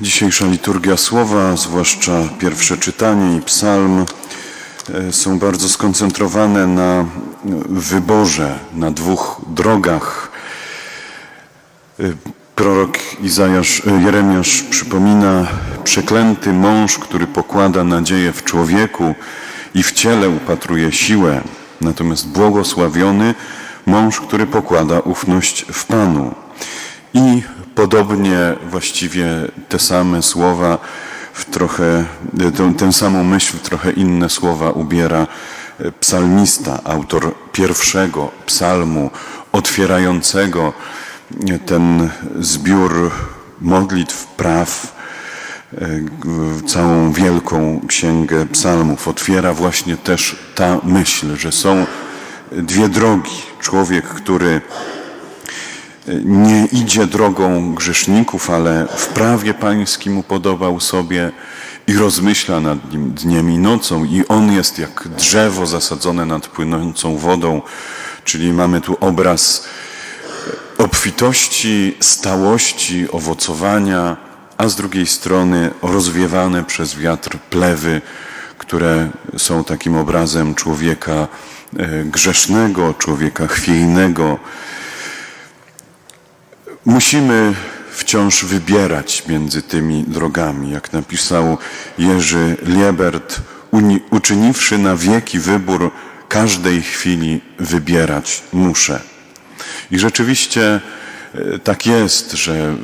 Dzisiejsza liturgia słowa, zwłaszcza pierwsze czytanie i psalm, e, są bardzo skoncentrowane na wyborze, na dwóch drogach. E, Prorok Izajasz, e, Jeremiasz przypomina przeklęty mąż, który pokłada nadzieję w człowieku i w ciele upatruje siłę, natomiast błogosławiony mąż, który pokłada ufność w Panu. I podobnie właściwie te same słowa, w trochę, tę, tę samą myśl, w trochę inne słowa ubiera e, psalmista, autor pierwszego psalmu, otwierającego e, ten zbiór modlitw, praw, e, całą wielką księgę psalmów. Otwiera właśnie też ta myśl, że są dwie drogi. Człowiek, który nie idzie drogą grzeszników, ale w prawie pańskim upodobał sobie i rozmyśla nad nim dniem i nocą. I on jest jak drzewo zasadzone nad płynącą wodą, czyli mamy tu obraz obfitości, stałości, owocowania, a z drugiej strony rozwiewane przez wiatr plewy, które są takim obrazem człowieka e, grzesznego, człowieka chwiejnego, Musimy wciąż wybierać między tymi drogami, jak napisał Jerzy Liebert, uczyniwszy na wieki wybór, każdej chwili wybierać muszę. I rzeczywiście e, tak jest, że,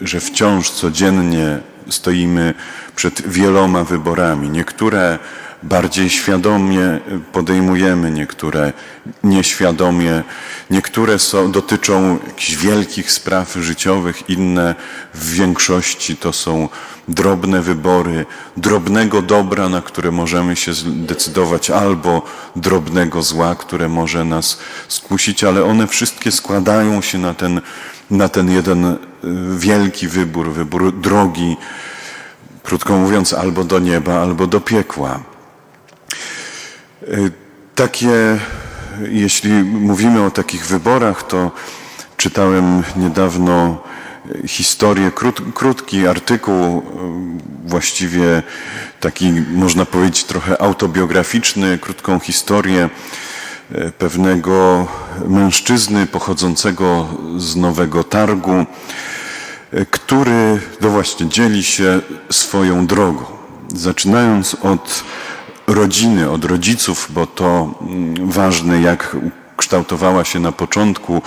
że wciąż codziennie stoimy przed wieloma wyborami. Niektóre bardziej świadomie podejmujemy, niektóre nieświadomie, niektóre są, dotyczą jakichś wielkich spraw życiowych, inne w większości to są drobne wybory, drobnego dobra, na które możemy się zdecydować, albo drobnego zła, które może nas skusić, ale one wszystkie składają się na ten, na ten jeden y, wielki wybór, wybór drogi, krótko mówiąc, albo do nieba, albo do piekła. Y, Takie, jeśli mówimy o takich wyborach, to czytałem niedawno historię, krót, krótki artykuł, y, właściwie taki, można powiedzieć, trochę autobiograficzny, krótką historię y, pewnego mężczyzny pochodzącego z Nowego Targu, który, no właśnie, dzieli się swoją drogą. Zaczynając od rodziny, od rodziców, bo to mm, ważne, jak kształtowała się na początku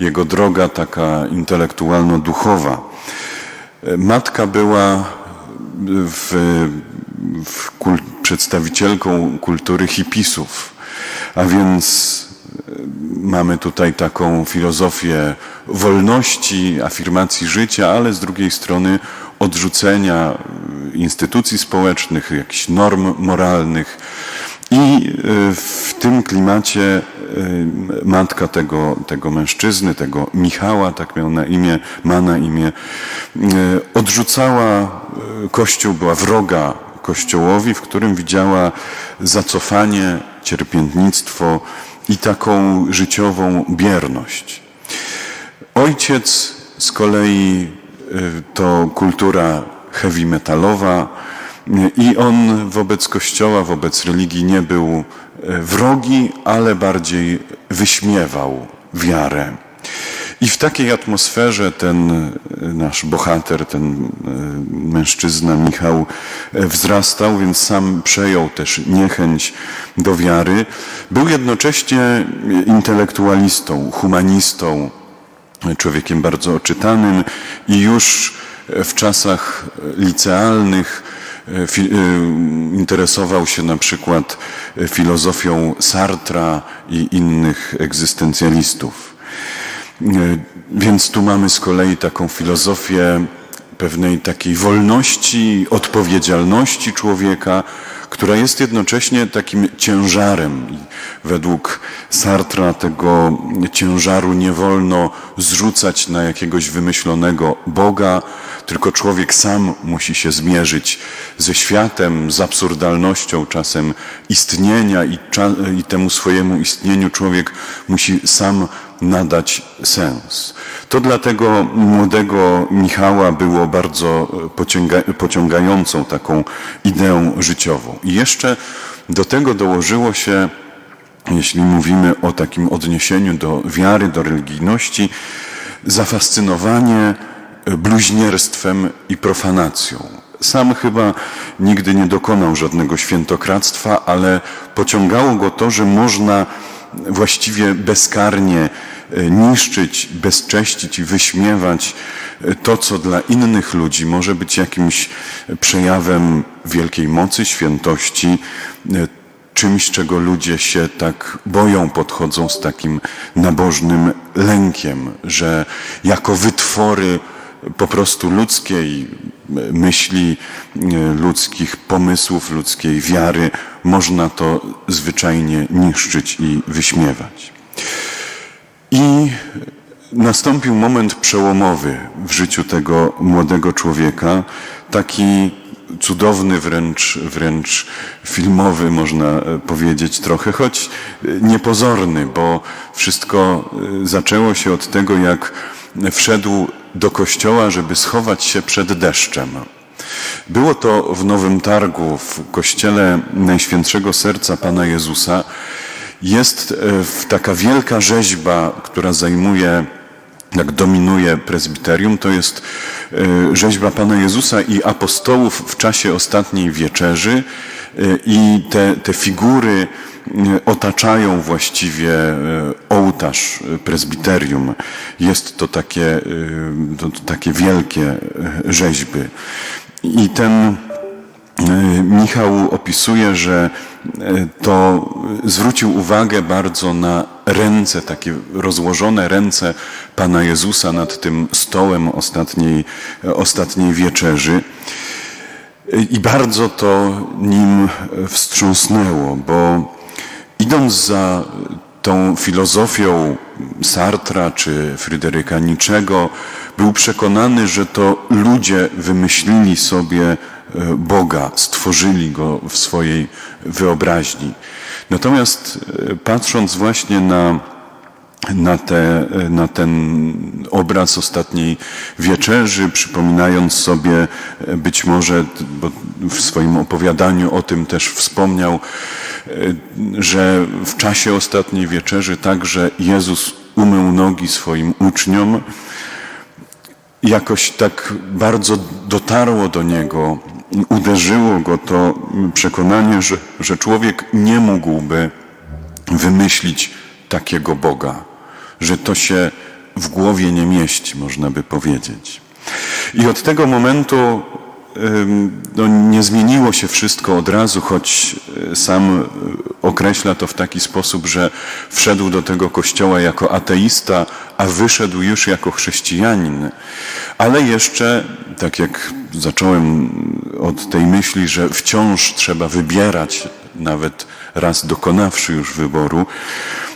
jego droga taka intelektualno-duchowa. Matka była w, w kul, przedstawicielką kultury hipisów, a więc mamy tutaj taką filozofię wolności, afirmacji życia, ale z drugiej strony odrzucenia instytucji społecznych, jakichś norm moralnych. I w tym klimacie matka tego, tego mężczyzny, tego Michała, tak miał na imię, ma na imię, odrzucała Kościół, była wroga Kościołowi, w którym widziała zacofanie, cierpiętnictwo i taką życiową bierność. Ojciec z kolei to kultura heavy metalowa i on wobec Kościoła, wobec religii nie był wrogi, ale bardziej wyśmiewał wiarę. I w takiej atmosferze ten nasz bohater, ten mężczyzna Michał wzrastał, więc sam przejął też niechęć do wiary. Był jednocześnie intelektualistą, humanistą, człowiekiem bardzo oczytanym i już w czasach licealnych interesował się na przykład filozofią Sartra i innych egzystencjalistów. Więc tu mamy z kolei taką filozofię pewnej takiej wolności, odpowiedzialności człowieka, która jest jednocześnie takim ciężarem. Według Sartra tego ciężaru nie wolno zrzucać na jakiegoś wymyślonego Boga, tylko człowiek sam musi się zmierzyć ze światem, z absurdalnością czasem istnienia i, i temu swojemu istnieniu człowiek musi sam nadać sens. To dla tego młodego Michała było bardzo pociąga, pociągającą taką ideą życiową. I jeszcze do tego dołożyło się, jeśli mówimy o takim odniesieniu do wiary, do religijności, zafascynowanie bluźnierstwem i profanacją. Sam chyba nigdy nie dokonał żadnego świętokradztwa, ale pociągało go to, że można właściwie bezkarnie e, niszczyć, bezcześcić i wyśmiewać e, to, co dla innych ludzi może być jakimś przejawem wielkiej mocy, świętości, e, czymś, czego ludzie się tak boją, podchodzą z takim nabożnym lękiem, że jako wytwory po prostu ludzkiej myśli, ludzkich pomysłów, ludzkiej wiary można to zwyczajnie niszczyć i wyśmiewać. I nastąpił moment przełomowy w życiu tego młodego człowieka, taki cudowny, wręcz, wręcz filmowy, można powiedzieć trochę, choć niepozorny, bo wszystko zaczęło się od tego, jak wszedł do kościoła, żeby schować się przed deszczem. Było to w Nowym Targu, w kościele Najświętszego Serca Pana Jezusa. Jest e, taka wielka rzeźba, która zajmuje, jak dominuje prezbiterium, to jest e, rzeźba Pana Jezusa i apostołów w czasie ostatniej wieczerzy e, i te, te figury otaczają właściwie ołtarz prezbiterium. Jest to takie, to, to takie wielkie rzeźby. I ten Michał opisuje, że to zwrócił uwagę bardzo na ręce, takie rozłożone ręce Pana Jezusa nad tym stołem ostatniej, ostatniej wieczerzy. I bardzo to nim wstrząsnęło, bo idąc za tą filozofią Sartra czy Fryderyka Niczego, był przekonany, że to ludzie wymyślili sobie e, Boga, stworzyli go w swojej wyobraźni. Natomiast e, patrząc właśnie na, na, te, e, na ten obraz ostatniej wieczerzy, przypominając sobie być może, bo w swoim opowiadaniu o tym też wspomniał, że w czasie ostatniej wieczerzy także Jezus umył nogi swoim uczniom, jakoś tak bardzo dotarło do niego, uderzyło go to przekonanie, że, że człowiek nie mógłby wymyślić takiego Boga, że to się w głowie nie mieści, można by powiedzieć. I od tego momentu no, nie zmieniło się wszystko od razu, choć e, sam e, określa to w taki sposób, że wszedł do tego kościoła jako ateista, a wyszedł już jako chrześcijanin. Ale jeszcze, tak jak zacząłem od tej myśli, że wciąż trzeba wybierać, nawet raz dokonawszy już wyboru,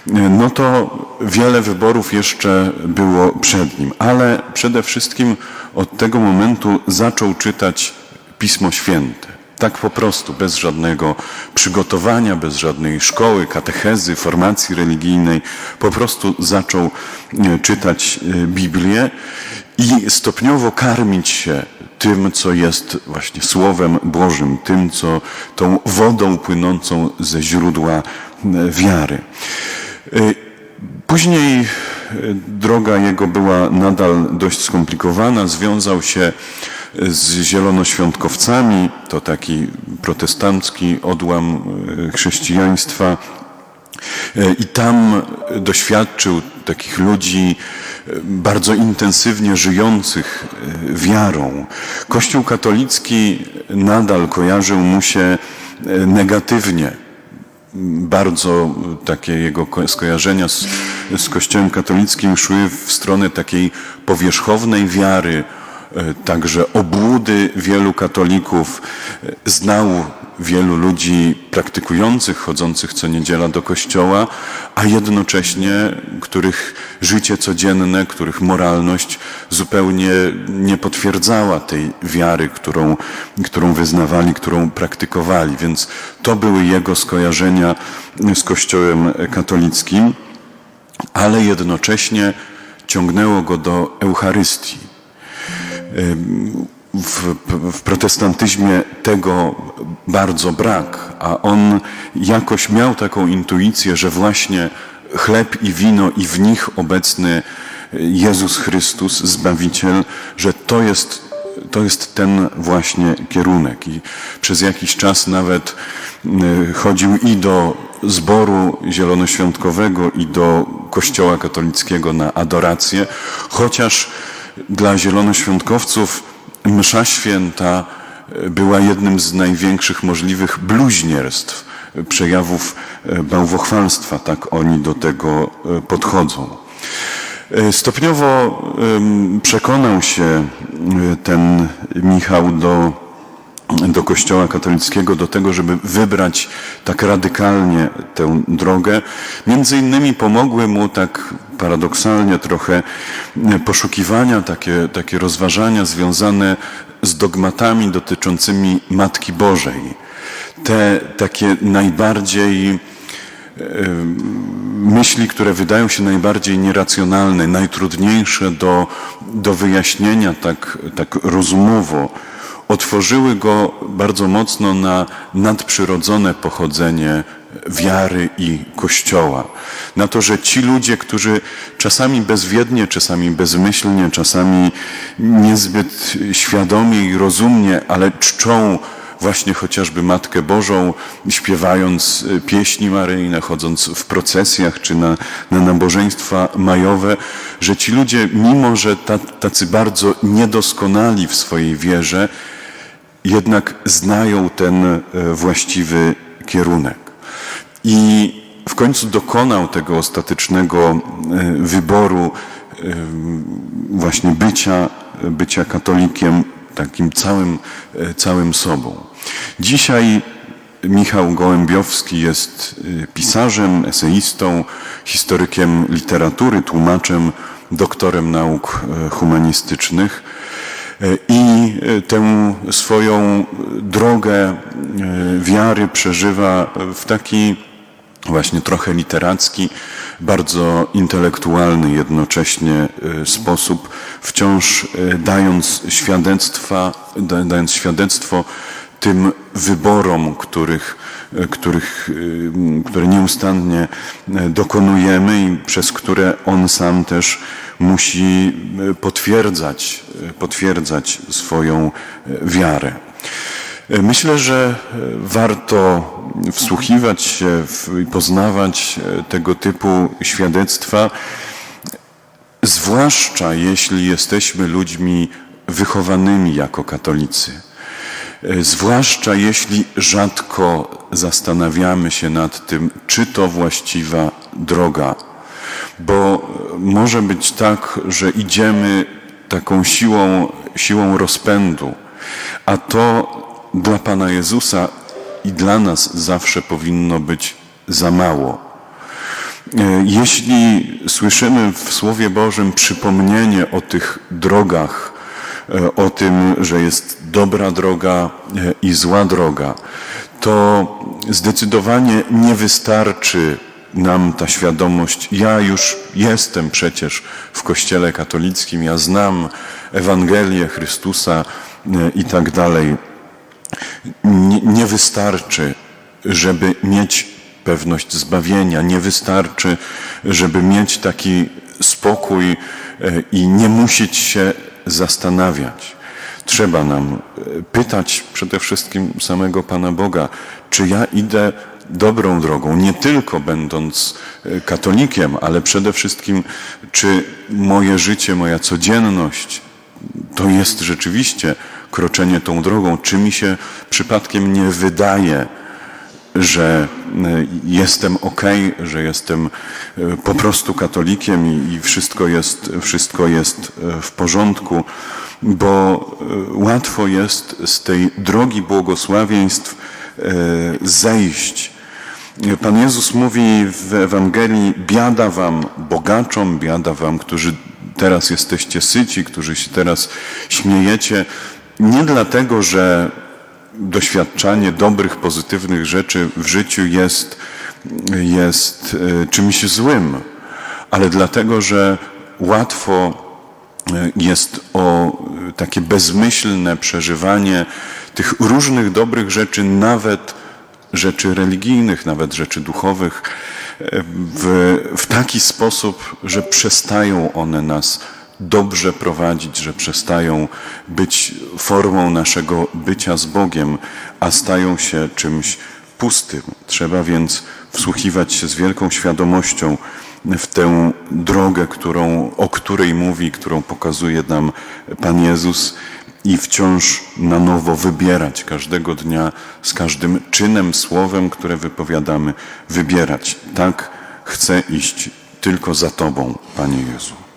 no to wiele wyborów jeszcze było przed nim. Ale przede wszystkim od tego momentu zaczął czytać Pismo Święte. Tak po prostu, bez żadnego przygotowania, bez żadnej szkoły, katechezy, formacji religijnej, po prostu zaczął e, czytać e, Biblię i stopniowo karmić się tym, co jest właśnie Słowem Bożym, tym, co tą wodą płynącą ze źródła wiary. Później droga jego była nadal dość skomplikowana. Związał się z zielonoświątkowcami, to taki protestancki odłam e, chrześcijaństwa. I tam doświadczył takich ludzi bardzo intensywnie żyjących wiarą. Kościół katolicki nadal kojarzył mu się negatywnie bardzo takie jego skojarzenia z, z Kościołem katolickim szły w stronę takiej powierzchownej wiary, e, także obłudy wielu katolików. E, znał wielu ludzi praktykujących, chodzących co niedziela do kościoła, a jednocześnie których życie codzienne, których moralność zupełnie nie potwierdzała tej wiary, którą, którą wyznawali, którą praktykowali. Więc to były jego skojarzenia z Kościołem katolickim. ale jednocześnie ciągnęło go do Eucharystii. W, w, protestantyzmie tego bardzo brak, a on jakoś miał taką intuicję, że właśnie chleb i wino i w nich obecny Jezus Chrystus, Zbawiciel, że to jest, to jest ten właśnie kierunek. I przez jakiś czas nawet chodził i do zboru zielonoświątkowego i do kościoła katolickiego na adorację, chociaż dla zielonoświątkowców msza święta była jednym z największych możliwych bluźnierstw, przejawów bałwochwalstwa, tak oni do tego podchodzą. Stopniowo przekonał się ten Michał do do Kościoła katolickiego, do tego, żeby wybrać tak radykalnie tę drogę. Między innymi pomogły mu tak paradoksalnie trochę poszukiwania, takie, takie rozważania związane z dogmatami dotyczącymi Matki Bożej. Te takie najbardziej myśli, które wydają się najbardziej nieracjonalne, najtrudniejsze do, do wyjaśnienia tak, tak rozumowo, otworzyły go bardzo mocno na nadprzyrodzone pochodzenie wiary i Kościoła. Na to, że ci ludzie, którzy czasami bezwiednie, czasami bezmyślnie, czasami niezbyt świadomie i rozumnie, ale czczą właśnie chociażby Matkę Bożą, śpiewając pieśni maryjne, chodząc w procesjach czy na, na nabożeństwa majowe, że ci ludzie, mimo że tacy bardzo niedoskonali w swojej wierze, jednak znają ten e, właściwy kierunek. I w końcu dokonał tego ostatecznego e, wyboru e, właśnie bycia, bycia katolikiem, takim całym, całym sobą. Dzisiaj Michał Gołębiowski jest pisarzem, eseistą, historykiem literatury, tłumaczem, doktorem nauk humanistycznych i e, tę swoją drogę e, wiary przeżywa w taki właśnie trochę literacki, bardzo intelektualny jednocześnie e, sposób, wciąż dając świadectwa, dając świadectwo tym wyborom, których, których, które nieustannie dokonujemy i przez które on sam też musi potwierdzać, potwierdzać swoją wiarę. Myślę, że warto wsłuchiwać się i poznawać tego typu świadectwa, zwłaszcza jeśli jesteśmy ludźmi wychowanymi jako katolicy. Zwłaszcza jeśli rzadko zastanawiamy się nad tym, czy to właściwa droga bo może być tak, że idziemy taką siłą, siłą rozpędu, a to dla Pana Jezusa i dla nas zawsze powinno być za mało. E, jeśli słyszymy w Słowie Bożym przypomnienie o tych drogach, e, o tym, że jest dobra droga e, i zła droga, to zdecydowanie nie wystarczy nam ta świadomość, ja już jestem przecież w Kościele katolickim, ja znam Ewangelię Chrystusa i tak dalej. Nie, nie wystarczy, żeby mieć pewność zbawienia, nie wystarczy, żeby mieć taki spokój e, i nie musieć się zastanawiać. Trzeba nam e, pytać przede wszystkim samego Pana Boga, czy ja idę dobrą drogą, nie tylko będąc e, katolikiem, ale przede wszystkim, czy moje życie, moja codzienność to jest rzeczywiście kroczenie tą drogą, czy mi się przypadkiem nie wydaje, że e, jestem ok, że jestem e, po prostu katolikiem i, wszystko, jest, wszystko jest w porządku, bo łatwo jest z tej drogi błogosławieństw zejść. Pan Jezus mówi w Ewangelii, biada wam bogaczom, biada wam, którzy teraz jesteście syci, którzy się teraz śmiejecie, nie dlatego, że doświadczanie dobrych, pozytywnych rzeczy w życiu jest, jest e, czymś złym, ale dlatego, że łatwo e, jest o e, takie bezmyślne przeżywanie tych różnych dobrych rzeczy, nawet rzeczy religijnych, nawet rzeczy duchowych, w, w taki sposób, że przestają one nas dobrze prowadzić, że przestają być formą naszego bycia z Bogiem, a stają się czymś pustym. Trzeba więc wsłuchiwać się z wielką świadomością w tę drogę, którą, o której mówi, którą pokazuje nam Pan Jezus i wciąż na nowo wybierać każdego dnia z każdym czynem, słowem, które wypowiadamy, wybierać. Tak chcę iść tylko za Tobą, Panie Jezu.